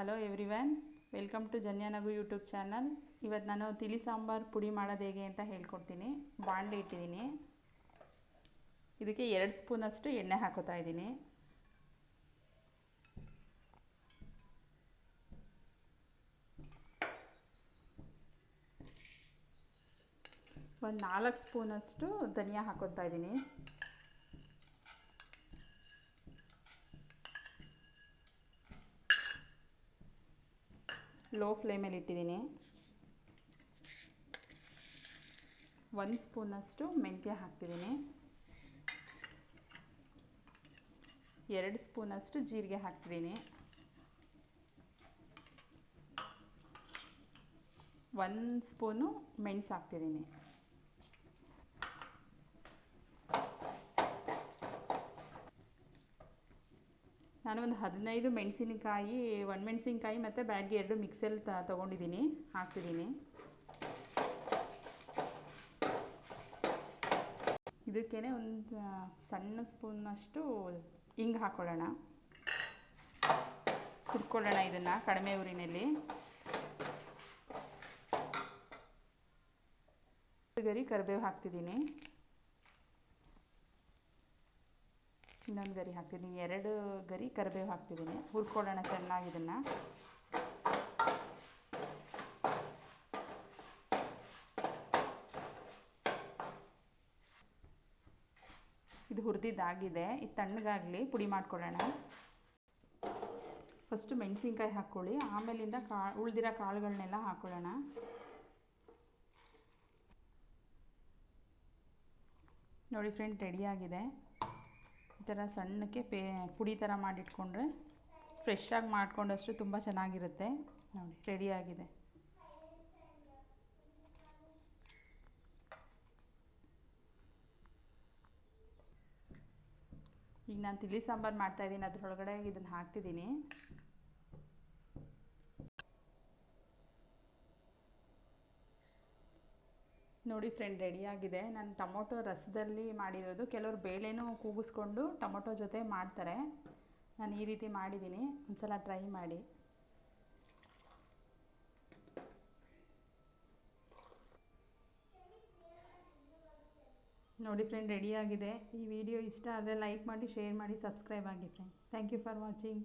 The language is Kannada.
ಹಲೋ ಎವ್ರಿವನ್ ವೆಲ್ಕಮ್ ಟು ಜನ್ಯಾನಗು ಯೂಟ್ಯೂಬ್ ಚಾನಲ್ ಇವತ್ತು ನಾನು ತಿಳಿ ಸಾಂಬಾರು ಪುಡಿ ಮಾಡೋದು ಹೇಗೆ ಅಂತ ಹೇಳ್ಕೊಡ್ತೀನಿ. ಬಾಂಡೆ ಇಟ್ಟಿದ್ದೀನಿ. ಇದಕ್ಕೆ ಎರಡು ಸ್ಪೂನಷ್ಟು ಎಣ್ಣೆ ಹಾಕೋತಾ ಇದ್ದೀನಿ. ಒಂದು ನಾಲ್ಕು ಸ್ಪೂನಷ್ಟು ಧನಿಯಾ ಹಾಕೋತಾ ಇದ್ದೀನಿ. ಲೋ ಫ್ಲೇಮಲ್ಲಿ ಇಟ್ಟಿದ್ದೀನಿ. ಒಂದು ಸ್ಪೂನಷ್ಟು ಮೆಂತ್ಯ ಹಾಕ್ತಿದ್ದೀನಿ. ಎರಡು ಸ್ಪೂನಷ್ಟು ಜೀರಿಗೆ ಹಾಕ್ತಿದ್ದೀನಿ. ಒಂದು ಸ್ಪೂನು ಮೆಣಸು ಹಾಕ್ತಿದ್ದೀನಿ. ನಾನು ಒಂದು ಹದಿನೈದು ಮೆಣಸಿನಕಾಯಿ ಒಣಮೆಣಸಿನ್ಕಾಯಿ ಮತ್ತು ಬ್ಯಾಡ್ಗೆ ಎರಡು ಮಿಕ್ಸಲ್ಲಿ ತ ತೊಗೊಂಡಿದ್ದೀನಿ. ಹಾಕ್ತಿದ್ದೀನಿ. ಇದಕ್ಕೇ ಒಂದು ಸಣ್ಣ ಸ್ಪೂನಷ್ಟು ಹಿಂಗೆ ಹಾಕ್ಕೊಳ್ಳೋಣ ಹುರ್ಕೊಳ್ಳೋಣ ಇದನ್ನು ಕಡಿಮೆ ಊರಿನಲ್ಲಿ ಗರಿ ಕರಿಬೇವು ಹಾಕ್ತಿದ್ದೀನಿ. ಇನ್ನೊಂದು ಗರಿ ಹಾಕ್ತೀನಿ. ಎರಡು ಗರಿ ಕರಿಬೇವು ಹಾಕ್ತಿದ್ದೀನಿ. ಹುರ್ಕೊಳ್ಳೋಣ ಚೆನ್ನಾಗಿ ಇದನ್ನು. ಇದು ಹುರಿದಿದ್ದಾಗಿದೆ. ಇದು ತಣ್ಣಗಾಗಲಿ ಪುಡಿ ಮಾಡ್ಕೊಳ್ಳೋಣ. ಫಸ್ಟು ಮೆಣಸಿನ್ಕಾಯಿ ಹಾಕ್ಕೊಳ್ಳಿ. ಆಮೇಲಿಂದ ಕಾ, ಉಳಿದಿರೋ ಕಾಳುಗಳನ್ನೆಲ್ಲ ಹಾಕ್ಕೊಳ್ಳೋಣ. ನೋಡಿ ಫ್ರೆಂಡ್ ರೆಡಿಯಾಗಿದೆ ಈ ಥರ ಸಣ್ಣಕ್ಕೆ ಪೇ, ಪುಡಿ ಥರ ಮಾಡಿಟ್ಕೊಂಡ್ರೆ ಫ್ರೆಶ್ಶಾಗಿ ಮಾಡಿಕೊಂಡಷ್ಟು ತುಂಬ ಚೆನ್ನಾಗಿರುತ್ತೆ. ನೋಡಿ ರೆಡಿಯಾಗಿದೆ ಈಗ ನಾನು ತಿಳಿ ಸಾಂಬಾರು ಮಾಡ್ತಾಯಿದ್ದೀನಿ ಅದರೊಳಗಡೆ ಇದನ್ನು ಹಾಕ್ತಿದ್ದೀನಿ. ನೋಡಿ ಫ್ರೆಂಡ್ ರೆಡಿಯಾಗಿದೆ ನಾನು ಟೊಮೊಟೊ ರಸದಲ್ಲಿ ಮಾಡಿರೋದು. ಕೆಲವರು ಬೇಳೆನೂ ಕೂಗಿಸ್ಕೊಂಡು ಟೊಮೊಟೊ ಜೊತೆ ಮಾಡ್ತಾರೆ. ನಾನು ಈ ರೀತಿ ಮಾಡಿದ್ದೀನಿ ಒಂದ್ಸಲ ಟ್ರೈ ಮಾಡಿ. ನೋಡಿ ಫ್ರೆಂಡ್ ರೆಡಿಯಾಗಿದೆ ಈ ವಿಡಿಯೋ ಇಷ್ಟ ಆದರೆ ಲೈಕ್ ಮಾಡಿ ಶೇರ್ ಮಾಡಿ ಸಬ್ಸ್ಕ್ರೈಬ್ ಆಗಿ friend thank you for watching